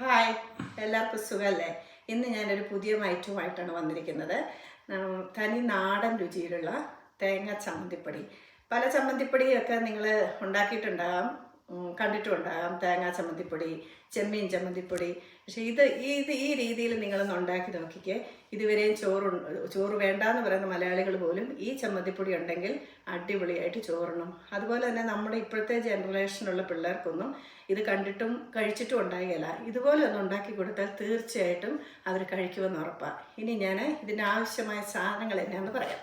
Hi എല്ലാവർക്കും സുഖമല്ലേ ഇന്ന് ഞാനൊരു പുതിയ ഐറ്റവുമായിട്ടാണ് വന്നിരിക്കുന്നത്. തനി നാടൻ രുചിയിലുള്ള തേങ്ങ ചമ്മന്തിപ്പൊടി. പല ചമ്മന്തിപ്പൊടിയൊക്കെ നിങ്ങൾ ഉണ്ടാക്കിയിട്ടുണ്ടാകാം. കണ്ടിട്ടുണ്ടാകാം. തേങ്ങാ ചമ്മന്തിപ്പൊടി ചെമ്മീൻ ചമ്മന്തിപ്പൊടി. പക്ഷേ ഇത് ഈ ഇത് ഈ രീതിയിൽ നിങ്ങളൊന്ന് ഉണ്ടാക്കി നോക്കിക്കേ. ഇതുവരെയും ചോറ് ചോറ് വേണ്ട എന്ന് പറയുന്ന മലയാളികൾ പോലും ഈ ചമ്മന്തിപ്പൊടി ഉണ്ടെങ്കിൽ അടിപൊളിയായിട്ട് ചോറണം അതുപോലെ തന്നെ നമ്മുടെ ഇപ്പോഴത്തെ ജനറേഷനുള്ള പിള്ളേർക്കൊന്നും ഇത് കണ്ടിട്ടും കഴിച്ചിട്ടും ഉണ്ടായില്ല ഇതുപോലെ ഒന്ന് ഉണ്ടാക്കി കൊടുത്താൽ തീർച്ചയായിട്ടും അവർ കഴിക്കുമെന്ന് ഉറപ്പാണ് ഇനി ഞാൻ ഇതിന് ആവശ്യമായ സാധനങ്ങൾ എന്നാന്ന് പറയാം.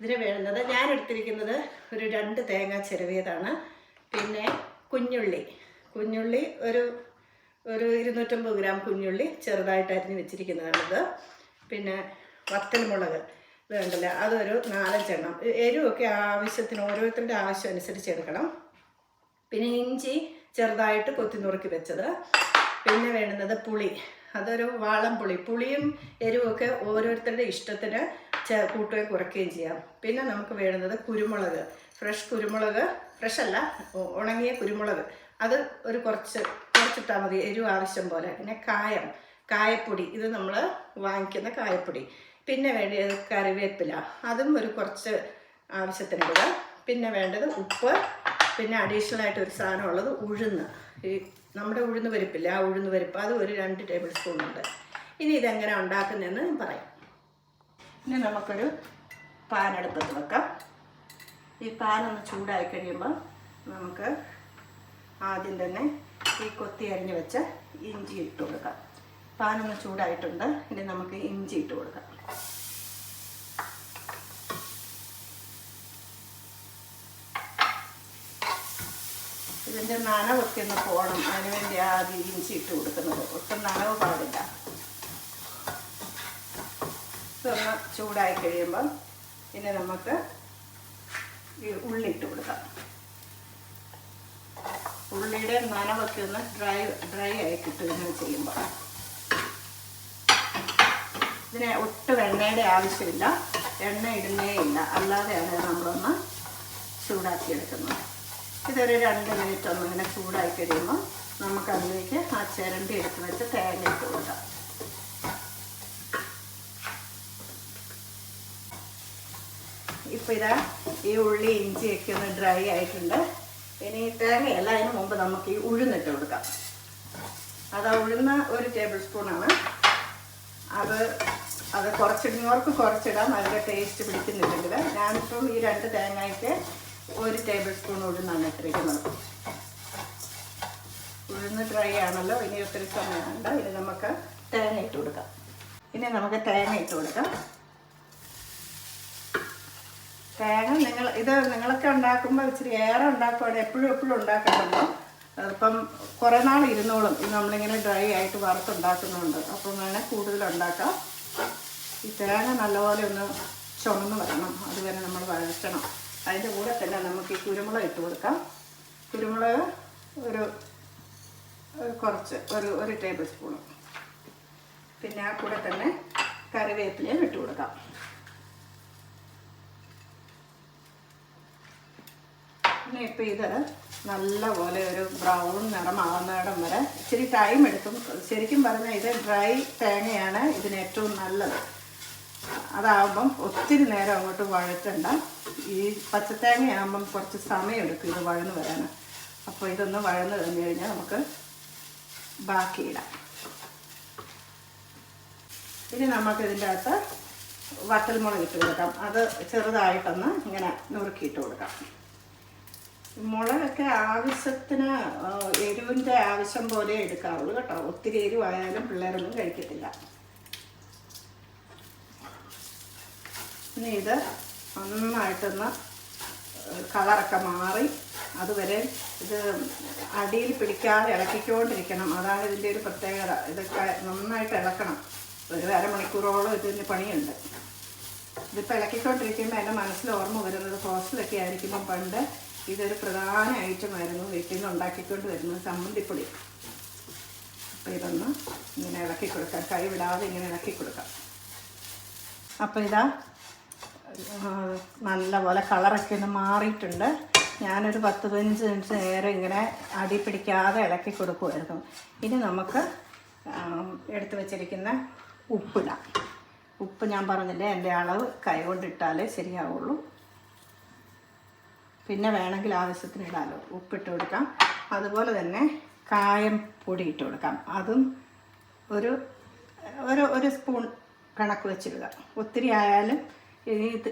ഇതിന് വേണ്ടത് ഞാൻ എടുത്തിരിക്കുന്നത് ഒരു രണ്ട് തേങ്ങ ചിരവിയതാണ്. പിന്നെ കുഞ്ഞുള്ളി. കുഞ്ഞുള്ളി ഒരു ഒരു ഇരുന്നൂറ്റമ്പത് ഗ്രാം കുഞ്ഞുള്ളി ചെറുതായിട്ട് അരിഞ്ഞ് വെച്ചിരിക്കുന്നതാണിത്. പിന്നെ വത്തൽമുളക് ഇത് കണ്ടില്ല അതൊരു നാലഞ്ചെണ്ണം. എരിവൊക്കെ ആവശ്യത്തിന് ഓരോരുത്തരുടെ ആവശ്യം അനുസരിച്ച് എടുക്കണം. പിന്നെ ഇഞ്ചി ചെറുതായിട്ട് കൊത്തി നുറുക്കി വെച്ചത്. പിന്നെ വേണ്ടുന്നത് പുളി. അതൊരു വാളം പുളി. പുളിയും എരിവൊക്കെ ഓരോരുത്തരുടെ ഇഷ്ടത്തിന് കൂട്ടുകയും കുറയ്ക്കുകയും ചെയ്യാം. പിന്നെ നമുക്ക് വേണ്ടുന്നത് കുരുമുളക്. ഫ്രഷ് കുരുമുളക് ഫ്രഷ് അല്ല ഉണങ്ങിയ കുരുമുളക്. അത് ഒരു കുറച്ച് കുറച്ചിട്ടാൽ മതി എരിവ് ആവശ്യം പോലെ. പിന്നെ കായം കായപ്പൊടി. ഇത് നമ്മൾ വാങ്ങിക്കുന്ന കായപ്പൊടി. പിന്നെ വേണ്ടത് കറിവേപ്പില. അതും ഒരു കുറച്ച് ആവശ്യത്തിന് ആവശ്യത്തിനിടുക പിന്നെ വേണ്ടത് ഉപ്പ്. പിന്നെ അഡീഷണൽ ആയിട്ട് ഒരു സാധനം ഉള്ളത് ഉഴുന്ന്. ഈ നമ്മുടെ ഉഴുന്ന് പരിപ്പില്ല ആ ഉഴുന്ന് പരിപ്പ്. അത് ഒരു രണ്ട് ടേബിൾ സ്പൂൺ ഉണ്ട്. ഇനി ഇതെങ്ങനെ ഉണ്ടാക്കുന്നതെന്ന് ഞാൻ പറയാം. ഇനി നമുക്കൊരു പാൻ അടുപ്പത്ത് വെക്കാം. ഈ പാൻ ഒന്ന് ചൂടായി കഴിയുമ്പോൾ നമുക്ക് ആദ്യം തന്നെ ഈ കൊത്തി അരിഞ്ഞ് വെച്ച ഇഞ്ചി ഇട്ട് കൊടുക്കാം. പാൻ ഒന്ന് ചൂടായിട്ടുണ്ട്. ഇനി നമുക്ക് ഇഞ്ചി ഇട്ട് കൊടുക്കാം. ഇതിന്റെ നനവൊക്കെ ഒന്ന് പോകണം അതിനുവേണ്ടി ആദ്യം ഇഞ്ചി ഇട്ട് കൊടുക്കുന്നത്. ഒട്ടും നനവ് പാടില്ല. ഇതൊന്ന് ചൂടായി കഴിയുമ്പോൾ പിന്നെ നമുക്ക് ഈ ഉള്ളി ഇട്ട് കൊടുക്കാം. ഉള്ളിയുടെ നനവൊക്കെ ഒന്ന് ഡ്രൈ ഡ്രൈ ആയി കിട്ടും ചെയ്യുമ്പോൾ ഇതിന് ഒട്ടും എണ്ണയുടെ ആവശ്യമില്ല. എണ്ണ ഇടുന്നേ ഇല്ല. അല്ലാതെയാണ് നമ്മളൊന്ന് ചൂടാക്കി എടുക്കുന്നത് ഇതൊരു രണ്ട് മിനിറ്റ് ഒന്ന് ഇങ്ങനെ ചൂടായി കഴിയുമ്പോൾ നമുക്ക് അതിലേക്ക് ആ ചിരണ്ടി എടുത്ത് വെച്ച് തേങ്ങ ഇട്ട് കൊടുക്കാം. ഇപ്പം ഇതാ ഈ ഉള്ളി ഇഞ്ചിയൊക്കെ ഒന്ന് ഡ്രൈ ആയിട്ടുണ്ട്. ഇനി ഈ തേങ്ങയല്ല അതിന് മുമ്പ് നമുക്ക് ഈ ഉഴുന്നിട്ട് കൊടുക്കാം. അത് ആ ഉഴുന്ന ഒരു ടേബിൾ സ്പൂണാണ് അത് അത് കുറച്ചിടുന്നവർക്ക് കുറച്ചിടാം. നല്ല ടേസ്റ്റ് പിടിക്കുന്നില്ലെങ്കിൽ ഞാനിപ്പം ഈ രണ്ട് തേങ്ങയ്ക്ക് ഒരു ടേബിൾ സ്പൂൺ ഉഴുന്നാണ് ഇട്ടിരിക്കുന്നത്. ഉഴുന്ന് ഡ്രൈ ആണല്ലോ. ഇനി ഒത്തിരി സമയമുണ്ട്. ഇനി നമുക്ക് തേങ്ങ ഇട്ട് കൊടുക്കാം. ഇനി നമുക്ക് തേങ്ങ ഇട്ട് കൊടുക്കാം. തേങ്ങ നിങ്ങൾ ഇത് നിങ്ങളൊക്കെ ഉണ്ടാക്കുമ്പോൾ ഇച്ചിരി ഏറെ ഉണ്ടാക്കുവാണെങ്കിൽ എപ്പോഴും എപ്പോഴും ഉണ്ടാക്കണ്ടല്ലോ? ഇപ്പം കുറേ നാൾ ഇരുന്നോളും. ഇത് നമ്മളിങ്ങനെ ഡ്രൈ ആയിട്ട് വറുത്തുണ്ടാക്കുന്നുണ്ട്. അപ്പം വേണേൽ കൂടുതൽ ഉണ്ടാക്കാം. ഈ തേങ്ങ നല്ലപോലെ ഒന്ന് ചുമന്ന് വരണം. അതുവരെ നമ്മൾ വഴറ്റണം. അതിന്റെ കൂടെ തന്നെ നമുക്ക് ഈ കുരുമുളക് ഇട്ട് കൊടുക്കാം. കുരുമുളക് ഒരു ഒരു കുറച്ച് ഒരു ഒരു ടേബിൾ സ്പൂൺ പിന്നെ ആ കൂടെ തന്നെ കറിവേപ്പിലയും ഇട്ട് കൊടുക്കാം. പിന്നെ ഇപ്പം ഇത് നല്ലപോലെ ഒരു ബ്രൗൺ നിറമാകുന്നിടം വരെ ഇച്ചിരി ടൈം എടുക്കും. ശരിക്കും പറഞ്ഞാൽ ഇത് ഡ്രൈ തേങ്ങയാണ് ഇതിന് ഏറ്റവും നല്ലത്. അതാവുമ്പം ഒത്തിരി നേരം അങ്ങോട്ട് വഴറ്റണ്ട. ഈ പച്ചത്തേങ്ങയാകുമ്പം കുറച്ച് സമയം എടുക്കും ഇത് വഴന്ന് വരാൻ. അപ്പോൾ ഇതൊന്ന് വഴന്ന് കഴിഞ്ഞ് കഴിഞ്ഞാൽ നമുക്ക് ബാക്കിയിടാം ഇനി നമുക്ക് ഇതിന്റെ അകത്ത് വത്തൽമുളക് ഇട്ട് കൊടുക്കാം. അത് ചെറുതായിട്ടൊന്ന് ഇങ്ങനെ നുറുക്കിയിട്ട് കൊടുക്കാം. മുളകൊക്കെ ആവശ്യത്തിന് എരിവിന്റെ ആവശ്യം പോലെ എടുക്കാവുള്ളൂ കേട്ടോ. ഒത്തിരി എരിവായാലും പിള്ളേരൊന്നും കഴിക്കത്തില്ല. ഇനി ഇത് നന്നായിട്ടൊന്ന് കളറൊക്കെ മാറി. അതുവരെ ഇത് അടിയിൽ പിടിക്കാതെ ഇളക്കിക്കൊണ്ടിരിക്കണം. അതാണ് ഇതിന്റെ ഒരു പ്രത്യേകത. ഇതൊക്കെ നന്നായിട്ട് ഇളക്കണം. ഒരു അരമണിക്കൂറോളം ഇതിന് പണിയുണ്ട്. ഇതിപ്പോൾ ഇളക്കിക്കൊണ്ടിരിക്കുമ്പോൾ എന്റെ മനസ്സിൽ ഓർമ്മ വരുന്നത് ഹോസ്റ്റലൊക്കെ ആയിരിക്കുമ്പം പണ്ട് ഇതൊരു പ്രധാന ഐറ്റമായിരുന്നു വീട്ടിൽ നിന്ന് ഉണ്ടാക്കിക്കൊണ്ട് വരുന്നത് ചമ്മന്തിപ്പൊടി. അപ്പോൾ ഇതൊന്ന് ഇങ്ങനെ ഇളക്കി കൊടുക്കാം. കൈ വിടാതെ ഇങ്ങനെ ഇളക്കി കൊടുക്കാം. അപ്പോൾ ഇതാ നല്ല നല്ലപോലെ കളറൊക്കെ ഒന്ന് മാറിയിട്ടുണ്ട്. ഞാനൊരു പത്ത് പതിനഞ്ച് മിനിറ്റ് നേരം ഇങ്ങനെ അടി പിടിക്കാതെ ഇളക്കി കൊടുക്കുമായിരുന്നു ഇനി നമുക്ക് എടുത്തു വച്ചിരിക്കുന്ന ഉപ്പിടാം. ഉപ്പ് ഞാൻ പറഞ്ഞില്ലേ എന്റെ അളവ് കൈ കൊണ്ടിട്ടാലേ ശരിയാവുള്ളൂ. പിന്നെ വേണമെങ്കിൽ ആവശ്യത്തിന് ഇടാമല്ലോ ഉപ്പിട്ട് കൊടുക്കാം. അതുപോലെ തന്നെ കായം പൊടി ഇട്ട് കൊടുക്കാം. അതും ഒരു ഒരു ഒരു സ്പൂൺ കണക്ക് വെച്ചിടുക. ഒത്തിരി ആയാലും ഇനി ഇത്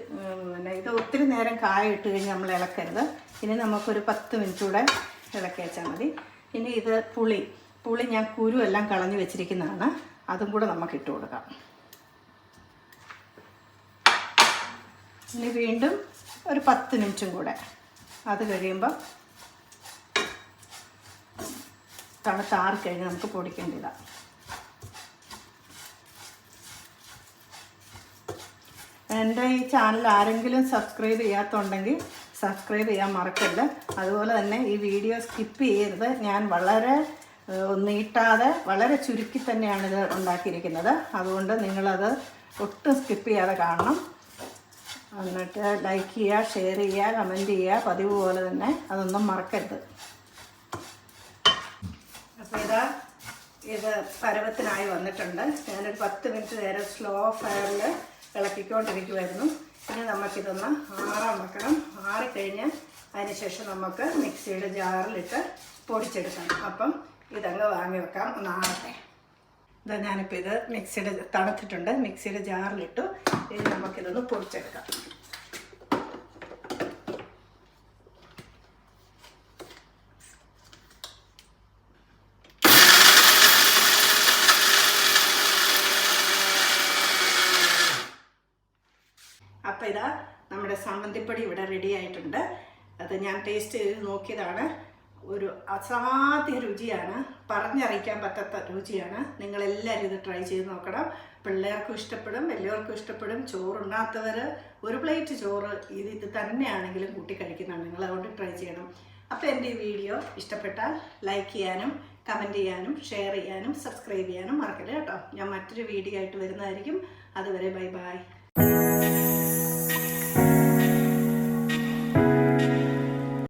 പിന്നെ ഇത് ഒത്തിരി നേരം കായ ഇട്ട് കഴിഞ്ഞ് നമ്മൾ ഇളക്കരുത്. ഇനി നമുക്കൊരു പത്ത് മിനിറ്റ് കൂടെ ഇളക്കി വെച്ചാൽ മതി. ഇനി ഇത് പുളി പുളി ഞാൻ കുരു എല്ലാം കളഞ്ഞു വെച്ചിരിക്കുന്നതാണ്. അതും കൂടെ നമുക്ക് ഇട്ട് കൊടുക്കാം. ഇനി വീണ്ടും ഒരു പത്ത് മിനിറ്റും കൂടെ. അത് കഴിയുമ്പോൾ തണുത്താറി കഴിഞ്ഞ് നമുക്ക് പൊടിക്കേണ്ടതാണ് എന്റെ ഈ ചാനൽ ആരെങ്കിലും സബ്സ്ക്രൈബ് ചെയ്യാത്തുണ്ടെങ്കിൽ സബ്സ്ക്രൈബ് ചെയ്യാൻ മറക്കരുത്. അതുപോലെ തന്നെ ഈ വീഡിയോ സ്കിപ്പ് ചെയ്യരുത്. ഞാൻ വളരെ നീട്ടാതെ വളരെ ചുരുക്കി തന്നെയാണ് ഇത് ഉണ്ടാക്കിയിരിക്കുന്നത്. അതുകൊണ്ട് നിങ്ങളത് ഒട്ടും സ്കിപ്പ് ചെയ്യാതെ കാണണം. എന്നിട്ട് ലൈക്ക് ചെയ്യുക ഷെയർ ചെയ്യുക കമന്റ് ചെയ്യുക. പതിവ് പോലെ തന്നെ അതൊന്നും മറക്കരുത്. അപ്പോൾ ഇതാ ഇത് പരവത്തിനായി വന്നിട്ടുണ്ട്. ഞാനൊരു പത്ത് മിനിറ്റ് നേരം സ്ലോ ഫയറിൽ ഇളക്കിക്കൊണ്ടിരിക്കുമായിരുന്നു ഇനി നമുക്കിതൊന്ന് ആറാൻ വെക്കണം. ആറിക്കഴിഞ്ഞ് അതിനുശേഷം നമുക്ക് മിക്സിയുടെ ജാറിലിട്ട് പൊടിച്ചെടുക്കണം അപ്പം ഇതങ്ങ് വാങ്ങി വെക്കാം. ഒന്ന് ഇതാ ഞാനിപ്പോൾ ഇത് മിക്സിയുടെ തണുത്തിട്ടുണ്ട്. മിക്സിയുടെ ജാറിലിട്ടു. ഇനി നമുക്കിതൊന്ന് പൊടിച്ചെടുക്കാം. അപ്പം ഇതാ നമ്മുടെ സമ്മന്തിപ്പൊടി ഇവിടെ റെഡി ആയിട്ടുണ്ട്. അത് ഞാൻ ടേസ്റ്റ് ചെയ്ത് നോക്കിയതാണ്. ഒരു അസാധ്യ രുചിയാണ്. പറഞ്ഞറിയിക്കാൻ പറ്റാത്ത രുചിയാണ്. നിങ്ങളെല്ലാവരും ഇത് ട്രൈ ചെയ്ത് നോക്കണം. പിള്ളേർക്കും ഇഷ്ടപ്പെടും വലിയവർക്കും ഇഷ്ടപ്പെടും. ചോറുണ്ണാത്തവർ ഒരു പ്ലേറ്റ് ചോറ് ഇത് ഇത് തന്നെയാണെങ്കിലും കൂട്ടി കഴിക്കുന്നതാണ് നിങ്ങൾ അതുകൊണ്ട് ട്രൈ ചെയ്യണം. അപ്പോൾ എന്റെ ഈ വീഡിയോ ഇഷ്ടപ്പെട്ടാൽ ലൈക്ക് ചെയ്യാനും കമന്റ് ചെയ്യാനും ഷെയർ ചെയ്യാനും സബ്സ്ക്രൈബ് ചെയ്യാനും മറക്കരുത് കേട്ടോ. ഞാൻ മറ്റൊരു വീഡിയോ ആയിട്ട് വരുന്നതായിരിക്കും. അതുവരെ ബൈ ബൈ